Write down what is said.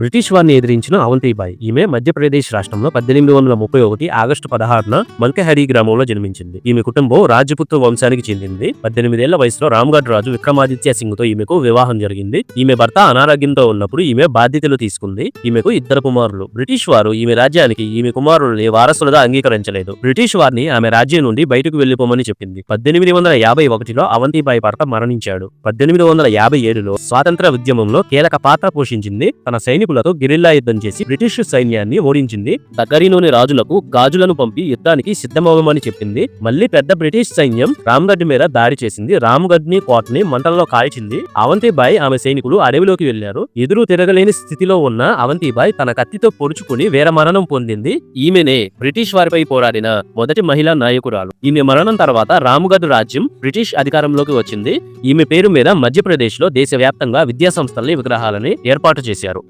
British వారిని ఎదిరించిన అవంతిబాయి ఈమె మధ్యప్రదేశ్ రాష్ట్రంలో పద్దెనిమిది వందల ముప్పై ఒకటి ఆగస్టు పదహారున మల్కహరి గ్రామంలో జన్మించింది. ఈమె కుటుంబం రాజపుత్ర వంశానికి చెందింది. పద్దెనిమిదేళ్ళ వయసులో రామ్గఢ్ రాజు విక్రమాదిత్య సింగ్తో ఈమెకు వివాహం జరిగింది. ఈమె భర్త అనారోగ్యంతో ఉన్నప్పుడు ఈమె బాధ్యతలు తీసుకుంది. ఈమెకు ఇద్దరు కుమారులు. బ్రిటిష్ వారు ఈమె రాజ్యానికి ఈమె కుమారుల్ని వారసులుగా అంగీకరించలేదు. బ్రిటిష్ వారిని ఆమె రాజ్యం నుండి బయటకు వెళ్ళిపోమని చెప్పింది. పద్దెనిమిది వందల యాభై ఒకటిలో అవంతిబాయి భర్త మరణించాడు. పద్దెనిమిది వందల యాభై ఏడులో స్వాతంత్ర ఉద్యమంలో కీలక పాత్ర పోషించింది. తన సైనిక సైనికులతో గిరిల్లా యుద్ధం చేసి బ్రిటిష్ సైన్యాన్ని ఓడించింది. దగ్గరిలోని రాజులకు గాజులను పంపి యుద్ధానికి సిద్ధమవ్వమని చెప్పింది. మళ్ళీ పెద్ద బ్రిటిష్ సైన్యం రామ్గఢ్ మీద దాడి చేసింది. రామ్గఢ్ని కోట ని మంటల్లో కాల్చింది. అవంతిబాయి ఆమె సైనికులు అడవిలోకి వెళ్ళారు ఎదురు తిరగలేని స్థితిలో ఉన్న అవంతిబాయి తన కత్తితో పొడుచుకుని వీరమరణం పొందింది. ఈమెనే బ్రిటిష్ వారిపై పోరాడిన మొదటి మహిళా నాయకురాలు. ఈమె మరణం తర్వాత రామ్గఢ్ రాజ్యం బ్రిటిష్ అధికారంలోకి వచ్చింది. ఈమె పేరు మీద మధ్యప్రదేశ్లో దేశవ్యాప్తంగా విద్యాసంస్థల్ని విగ్రహాలని ఏర్పాటు చేశారు.